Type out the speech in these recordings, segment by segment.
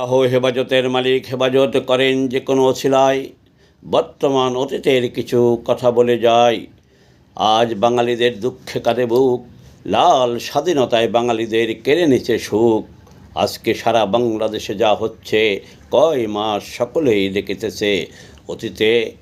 আল্লাহ হেফাজতের মালিক হেফাজত করেন যে কোনো অছিলায়। বর্তমান অতীতের কিছু কথা বলে যায়। আজ বাঙালিদের দুঃখে কাঁদে বুক, লাল স্বাধীনতায় বাঙালিদের কেড়ে নিচ্ছে সুখ। আজকে সারা বাংলাদেশে যা হচ্ছে, কয় মাস সকলেই দেখিতেছে। অতীতে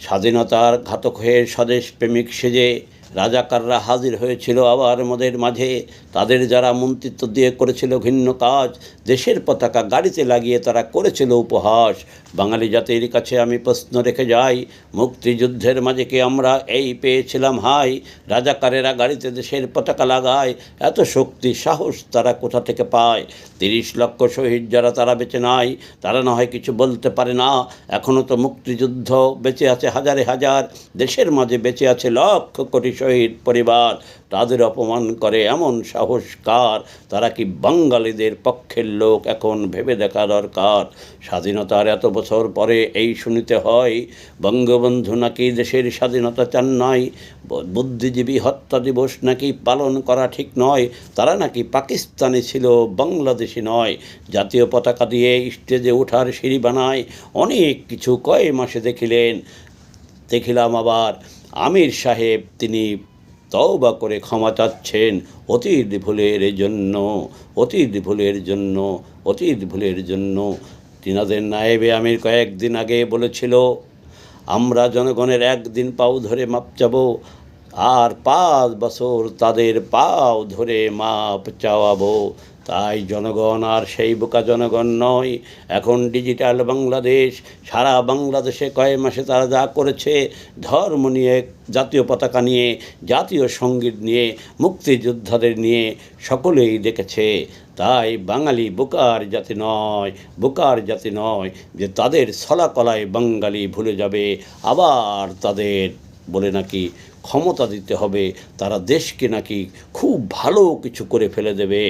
স্বাধীনতার ঘাতক হয়ে স্বদেশ প্রেমিক সেজে রাজাকাররা হাজির হয়েছিল আবার মোদের মাঝে। তাদের যারা মন্ত্রিত্ব দিয়ে করেছিল ভিন্ন কাজ, দেশের পতাকা গাড়িতে লাগিয়ে তারা করেছিল উপহাস। বাঙালি জাতির কাছে আমি প্রশ্ন রেখে যাই, মুক্তিযুদ্ধের মাঝে কি আমরা এই পেয়েছিলাম হাই? রাজাকারেরা গাড়িতে দেশের পতাকা লাগায়, এত শক্তি, সাহস তারা কোথা থেকে পায়? তিরিশ লক্ষ শহীদ যারা তারা বেঁচে নাই, তারা না হয় কিছু বলতে পারে না। এখনও তো মুক্তিযুদ্ধ বেঁচে আছে হাজারে হাজার, দেশের মাঝে বেঁচে আছে লক্ষ কোটি শহীদ পরিবার তাদের অপমান করে এমন সাহসকার তারা কি বাঙালিদের পক্ষের লোক? এখন ভেবে দেখা দরকার। স্বাধীনতার এত বছর পরে এই শুনিতে হয়, বঙ্গবন্ধু নাকি দেশের স্বাধীনতা চান ব- বুদ্ধিজীবী হত্যা দিবস নাকি পালন করা ঠিক নয়? তারা নাকি পাকিস্তানি ছিল, বাংলাদেশি নয়? জাতীয় পতাকা দিয়ে স্টেজে ওঠার সিঁড়ি বানায় অনেক কিছু কয় মাসে দেখিলেন। দেখিলাম আবার আমির সাহেব তিনি তওবা করে ক্ষমা চাচ্ছেন, অতীত ভুলের জন্য, অতীত ভুলের জন্য, অতীত ভুলের জন্য। তিনাদের নায়েবে আমির কয়েকদিন আগে বলেছিল, আমরা জনগণের একদিন পাও ধরে মাপ চাবো, আর পাঁচ বছর তাদের পাও ধরে মাপ চাওয়াবো। তাই জনগণ আর সেই বোকা জনগণ নয়। এখন ডিজিটাল বাংলাদেশ, সারা বাংলাদেশে কয়েক মাসে তারা যা করেছে, ধর্ম নিয়ে, জাতীয় পতাকা নিয়ে, জাতীয় সংগীত নিয়ে, মুক্তিযোদ্ধাদের নিয়ে সকলেই দেখেছে। তাই বাঙালি বোকার জাতি নয়, বোকার জাতি নয় যে তাদের ছলাকলায় বাঙালি ভুলে যাবে। আবার তাদের বলে নাকি ক্ষমতা দিতে হবে, তারা দেশকে নাকি খুব ভালো কিছু করে ফেলে দেবে।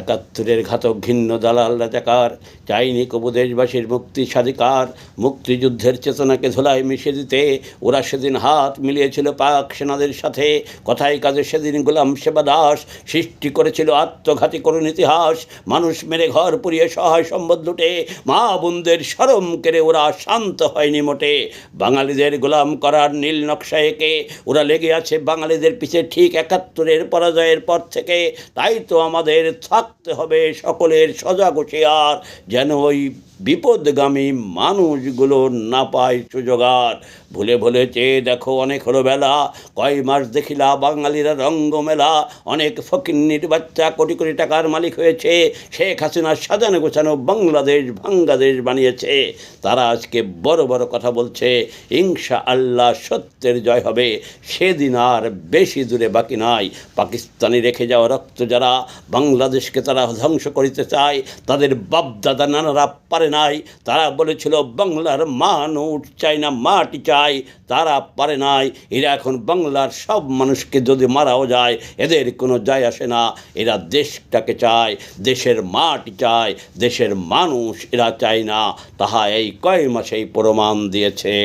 একাত্তরের ঘাতক ঘিন্ন দালাল রাজাকার, চাইনি উপদেশবাসীর মুক্তি স্বাধিকার, মুক্তিযুদ্ধের চেতনাকে ধুলায় মিশে দিতে। ওরা সেদিন হাত মিলিয়েছিল পাক সেনাদের সাথে। কথায় কাজে সেদিন গোলাম সেবা দাস সৃষ্টি করেছিল আত্মঘাতী করুণ ইতিহাস। মানুষ মেরে ঘর পুড়িয়ে সহায় সম্বদ লুটে। মা বোনদের সরম কেড়ে ওরা শান্ত হয়নি মোটে। বাঙালিদের গোলাম করার নীল নকশা এঁকে। ওরা লেগে আছে বাঙালিদের পিছে ঠিক একাত্তরের পরাজয়ের পর থেকে। তাই তো আমাদের থাকতে হবে সকলের সজাগ হুঁশিয়ার যেন ওই বিপদগামী মানুষগুলো না পায় সুযোগার। ভুলে ভুলে চেয়ে দেখো অনেক হলো বেলা কয় মাস দেখিলা বাঙালিরা রঙ্গ মেলা অনেক ফকিন্নির বাচ্চা কোটি কোটি টাকার মালিক হয়েছে, শেখ হাসিনা সাজানো গোছানো বাংলাদেশ বাংলাদেশ বানিয়েছে। তারা আজকে বড় বড় কথা বলছে ইনশা আল্লাহ সত্যের জয় হবে। সেদিন আর বেশি দূরে বাকি নাই। পাকিস্তানি রেখে যাওয়া রক্ত যারা, বাংলাদেশকে তারা ধ্বংস করিতে চায়, তাদের বাপদাদা নানারা পারে নাই, তারা বলেছিল, বাংলার মানুষ চাই না মাটি চাই। তারা পারে নাই। এরা এখন বাংলার সব মানুষকে যদি মারাও যায়, এদের কোনো যায় আসে না। এরা দেশটাকে চায়, দেশের মাটি চায়, দেশের মানুষ এরা চায় না। তাহা এই কয় মাসেই প্রমাণ দিয়েছে।